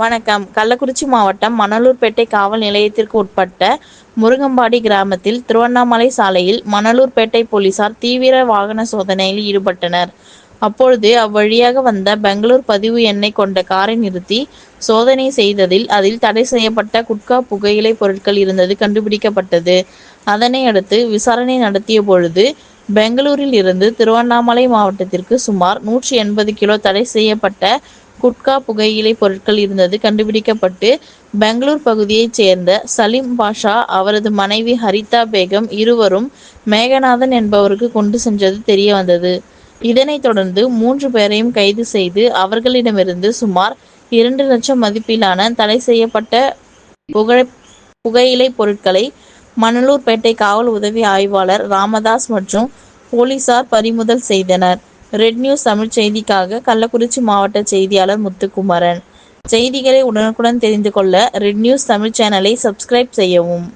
வணக்கம். கள்ளக்குறிச்சி மாவட்டம் மணலூர்பேட்டை காவல் நிலையத்திற்கு உட்பட்ட முருங்கம்பாடி கிராமத்தில் திருவண்ணாமலை சாலையில் மணலூர்பேட்டை போலீசார் தீவிர வாகன சோதனையில் ஈடுபட்டனர். அப்பொழுது அவ்வழியாக வந்த பெங்களூர் பதிவு எண்ணை கொண்ட காரை நிறுத்தி சோதனை செய்ததில் அதில் தடை செய்யப்பட்ட குட்கா புகையிலை பொருட்கள் இருந்தது கண்டுபிடிக்கப்பட்டது. அதனை அடுத்து விசாரணை நடத்திய பொழுது பெங்களூரில் இருந்து திருவண்ணாமலை மாவட்டத்திற்கு சுமார் நூற்றி எண்பது கிலோ தடை செய்யப்பட்ட குட்கா புகையிலை பொருட்கள் இருந்தது. கண்டுபிடிக்கப்பட்டு பெங்களூர் பகுதியைச் சேர்ந்த சலீம் பாஷா அவரது மனைவி ஹரிதா பேகம் இருவரும் மேகநாதன் என்பவருக்கு கொண்டு சென்றது தெரிய வந்தது. இதனைத் தொடர்ந்து மூன்று பேரையும் கைது செய்து அவர்களிடமிருந்து சுமார் இரண்டு லட்சம் மதிப்பிலான தடை செய்யப்பட்ட புகழ் புகையிலை பொருட்களை மணலூர்பேட்டை காவல் உதவி ஆய்வாளர் ராமதாஸ் மற்றும் போலீசார் பறிமுதல் செய்தனர். ரெட் நியூஸ் தமிழ் செய்திக்காக கள்ளக்குறிச்சி மாவட்ட செய்தியாளர் முத்துக்குமரன். செய்திகளை உடனுக்குடன் தெரிந்து கொள்ள ரெட் நியூஸ் தமிழ் சேனலை சப்ஸ்கிரைப் செய்யவும்.